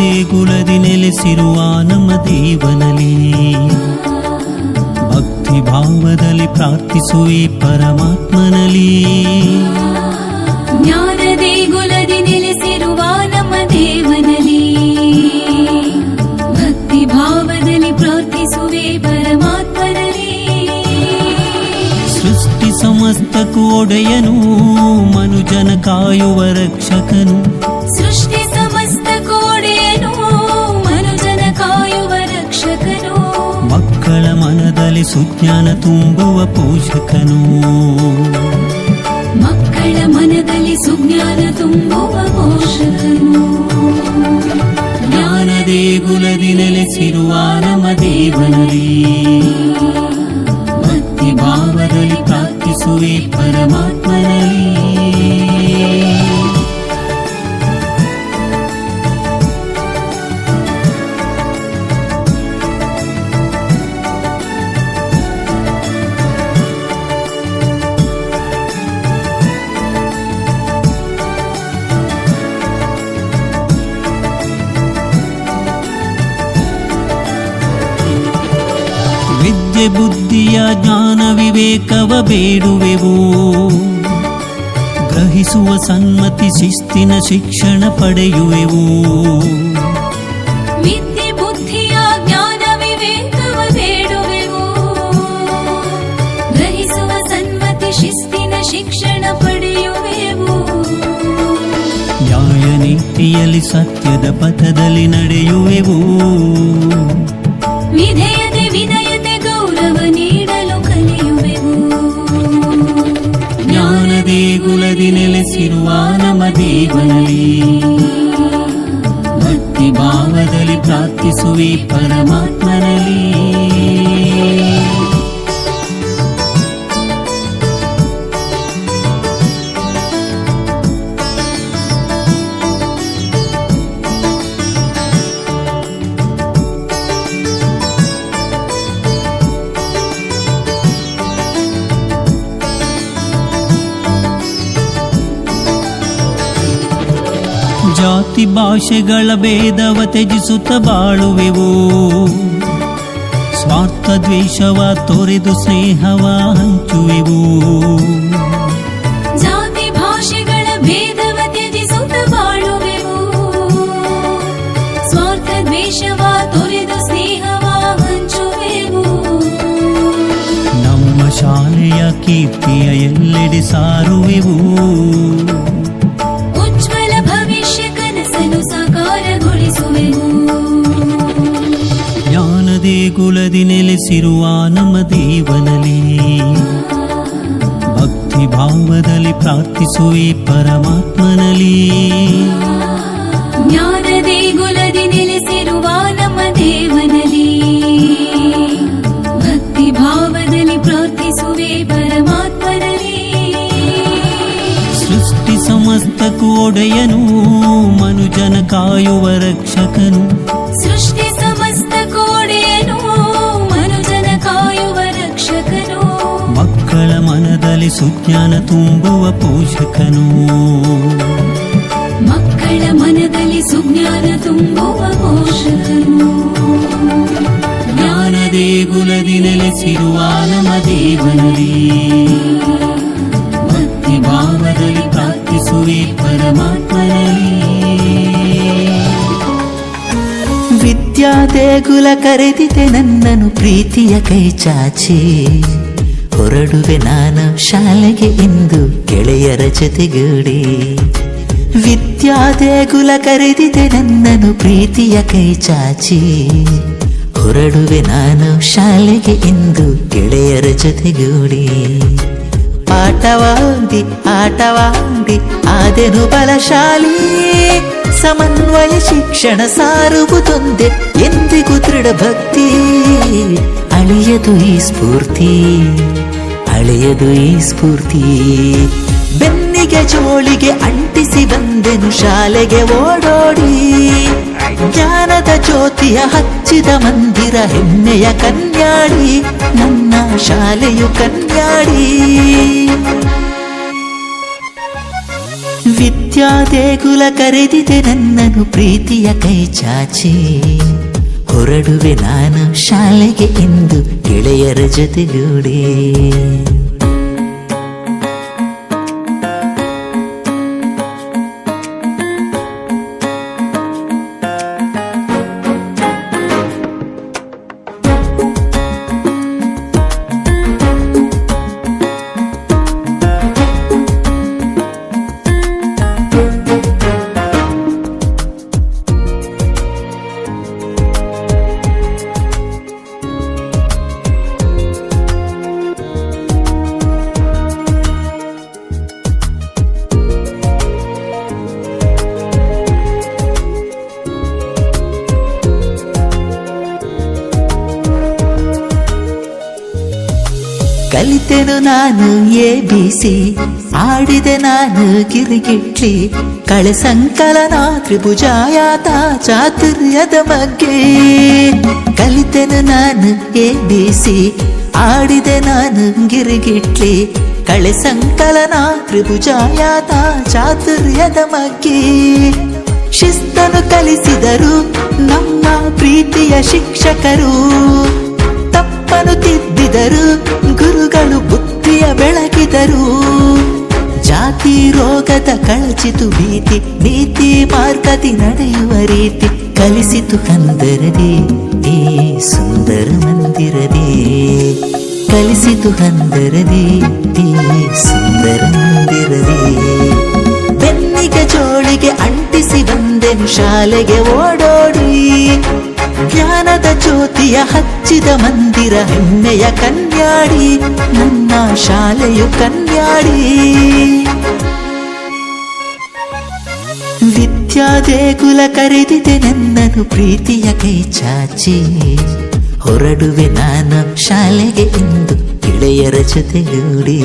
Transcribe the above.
ದೇಗುಲದಿ ನೆಲೆಸಿರುವ ನಮ್ಮ ದೇವನಲ್ಲಿ ಭಕ್ತಿ ಭಾವದಲ್ಲಿ ಪ್ರಾರ್ಥಿಸುವೆ ಪರಮಾತ್ಮನಲ್ಲಿ ಜ್ಞಾನ ದೇಗುಲದಿ ನೆಲೆಸಿರುವ ನಮ್ಮ ದೇವನಲ್ಲಿ ಭಕ್ತಿ ಭಾವದಲ್ಲಿ ಪ್ರಾರ್ಥಿಸುವೆ ಪರಮಾತ್ಮನಲ್ಲಿ ಸೃಷ್ಟಿ ಸಮಸ್ತಕ್ಕೂ ಒಡೆಯನು ಮನುಜನ ಕಾಯುವ ರಕ್ಷಕನು. ಸೃಷ್ಟಿ ಮನದಲ್ಲಿ ಸುಜ್ಞಾನ ತುಂಬುವ ಪೋಷಕನು. ಮಕ್ಕಳ ಮನದಲ್ಲಿ ಸುಜ್ಞಾನ ತುಂಬುವ ಪೋಷಕನು. ಜ್ಞಾನ ದೇಗುಲದಿ ನೆಲೆಸಿರುವ ನಮ್ಮ ದೇವನಲ್ಲಿ. ಭಕ್ತಿ ಭಾವದಲ್ಲಿ ಪ್ರಾರ್ಥಿಸುವೆ ಪರಮಾತ್ಮನಲ್ಲಿ. ಬುದ್ಧಿಯ ಜ್ಞಾನ ವಿವೇಕವ ಬೇಡುವೆವು. ಗ್ರಹಿಸುವ ಸನ್ಮತಿ ಶಿಸ್ತಿನ ಶಿಕ್ಷಣ ಪಡೆಯುವೆವು. ವಿದ್ಯೆ ಬುದ್ಧಿಯ ಜ್ಞಾನ ವಿವೇಕವ ಬೇಡುವೆವು. ಗ್ರಹಿಸುವ ಸನ್ಮತಿ ಶಿಸ್ತಿನ ಶಿಕ್ಷಣ ಪಡೆಯುವೆವು. ನ್ಯಾಯ ನೀತಿಯಲ್ಲಿ ಸತ್ಯದ ಪಥದಲ್ಲಿ ನಡೆಯುವೆವು. ವಿಧೇಯತೆ ಪ್ರಾರ್ಥಿಸುವೆ ಪರಮಾತ್ಮನಲ್ಲಿ ಜಾತಿ ಭಾಷೆಗಳ ಭೇದವ ತ್ಯಜಿಸುತ್ತ ಬಾಳುವೆವು. ಸ್ವಾರ್ಥ ದ್ವೇಷವ ತೊರೆದು ಸ್ನೇಹವ ಹಂಚುವೆವು. ಜಾತಿ ಭಾಷೆಗಳ ಭೇದವ ತ್ಯಜಿಸುತ್ತ ಬಾಳುವೆವು. ಸ್ವಾರ್ಥ ದ್ವೇಷವ ತೊರೆದು ಸ್ನೇಹವ ಹಂಚುವೆವು. ನಮ್ಮ ಶಾಲೆಯ ಕೀರ್ತಿಯ ಎಲ್ಲೆಡೆ ಸಾರುವೆವು. ದೇಗುಲದಿ ನೆಲೆಸಿರುವ ನಮ್ಮ ದೇವನಲ್ಲಿ ಭಕ್ತಿ ಭಾವದಲ್ಲಿ ಪ್ರಾರ್ಥಿಸುವೆ ಪರಮಾತ್ಮನಲ್ಲಿ ಜ್ಞಾನ ದೇಗುಲದಿ ನೆಲೆಸಿರುವ ನಮ್ಮ ದೇವನಲ್ಲಿ ಭಕ್ತಿ ಭಾವದಲ್ಲಿ ಪ್ರಾರ್ಥಿಸುವೆ ಪರಮಾತ್ಮನಲ್ಲಿ ಸೃಷ್ಟಿ ಸಮಸ್ತಕ್ಕೂ ಒಡೆಯನು ಮನುಜನ ಕಾಯುವ ರಕ್ಷಕನು. ಮನದಲ್ಲಿ ಸುಜ್ಞಾನ ತುಂಬುವ ಪೋಷಕನು ಮಕ್ಕಳ ಮನದಲ್ಲಿ ಸುಜ್ಞಾನ ತುಂಬುವ ಪೋಷಕನು. ಜ್ಞಾನ ದೇಗುಲದಿ ನೆಲೆಸಿರುವ ನಮ್ಮ ದೇವನಲ್ಲಿ ಭಕ್ತಿ ಭಾವದಲ್ಲಿ ಪ್ರಾರ್ಥಿಸುವೆ ಪರಮಾತ್ಮನಲ್ಲಿ. ವಿದ್ಯಾ ದೇಗುಲ ಕರೆದಿದೆ ನನ್ನನು ಪ್ರೀತಿಯ ಕೈ ಚಾಚಿ. ಹೊರಡುವೆ ನಾನು ಶಾಲೆಗೆ ಇಂದು ಗೆಳೆಯರ ಜೊತೆಗೂಡಿ. ವಿದ್ಯಾದೇಗುಲ ಕರೆದಿದೆ ನನ್ನನು ಪ್ರೀತಿಯ ಕೈ ಚಾಚಿ. ಹೊರಡುವೆ ನಾನು ಶಾಲೆಗೆ ಇಂದು ಗೆಳೆಯರ ಜೊತೆಗೂಡಿ. ಪಾಠವಾಡಿ ಆಟವಾಡಿ, ಆದೆನು ಬಲಶಾಲಿ. ಸಮನ್ವಯ ಶಿಕ್ಷಣ ಸಾರುವುದೊಂದೆ ಎಂದಿಗೂ ದೃಢ ಭಕ್ತಿ ಅಳಿಯದು ಈ ಸ್ಫೂರ್ತಿ. ಅಳಿಯದು ಈ ಸ್ಫೂರ್ತಿ. ಬೆನ್ನಿಗೆ ಜೋಳಿಗೆ ಅಂಟಿಸಿ ಬಂದೆನು ಶಾಲೆಗೆ ಓಡೋಡಿ. ಜ್ಞಾನದ ಜ್ಯೋತಿಯ ಹಚ್ಚಿದ ಮಂದಿರ ಹೆಮ್ಮೆಯ ಕನ್ಯಾಡಿ. ನನ್ನ ಶಾಲೆಯು ಕನ್ಯಾಡಿ. ವಿದ್ಯಾ ದೇಗುಲ ಕರೆದಿದೆ ನನ್ನನು ಪ್ರೀತಿಯ ಕೈ ಚಾಚಿ. ಹೊರಡುವೆ ನಾನು ಶಾಲೆಗೆ ಎಂದು ಗೆಳೆಯರ ಜೊತೆಗೂಡಿ. ಕಲಿತೆನು ನಾನು ಎ ಬಿ ಸಿ, ಆಡಿದೆ ನಾನು ಗಿರಿಗಿಟ್ಲಿ ಕಳೆ ಸಂಕಲನ ತ್ರಿಭುಜಾಯಾತ ಚಾತುರ್ಯದ ಬಗ್ಗೆ. ಕಲಿತೆನು ನಾನು ಎ ಬಿ ಸಿ, ಆಡಿದೆ ನಾನು ಗಿರಿಗಿಟ್ಲಿ ಕಳೆ ಸಂಕಲನ ತ್ರಿಭುಜಾಯಾತ ಚಾತುರ್ಯದ ಬಗ್ಗೆ. ಶಿಸ್ತನು ಕಲಿಸಿದರು ನಮ್ಮ ಪ್ರೀತಿಯ ಶಿಕ್ಷಕರು. ತಪ್ಪನು ತಿದ್ದಿದರು, ಗುರುಗಳು ಬುದ್ಧಿಯ ಬೆಳಗಿದರು. ಜಾತಿ ರೋಗದ ಕಳಚಿತು ಭೀತಿ, ನೀತಿ ಮಾರ್ಗದಿ ನಡೆಯುವ ರೀತಿ ಕಲಿಸಿತು ಕಂದರದಿ ಈ ಸುಂದರ ಮಂದಿರದಿ. ಕಲಿಸಿತು ಕಂದರದಿ ಈ ಸುಂದರ ಮಂದಿರದಿ. ಬೆನ್ನಿಗೆ ಜೋಳಿಗೆ ಅಂಟಿಸಿ ಬಂದೆನು ಶಾಲೆಗೆ ಓಡೋಡಿ ಹಚ್ಚಿದ ಮಂದಿರ ಹೆಮ್ಮೆಯ ಕನ್ಯಾಡಿ, ನನ್ನ ಶಾಲೆಯು ಕನ್ಯಾಡಿ. ವಿದ್ಯಾದೇಗುಲ ಕರೆದಿದೆ ನನ್ನನು ಪ್ರೀತಿಯ ಕೈ ಚಾಚಿ. ಹೊರಡುವೆ ನಾನು ಶಾಲೆಗೆ ಎಂದು ಗೆಳೆಯರ ಜೊತೆಗೂಡಿ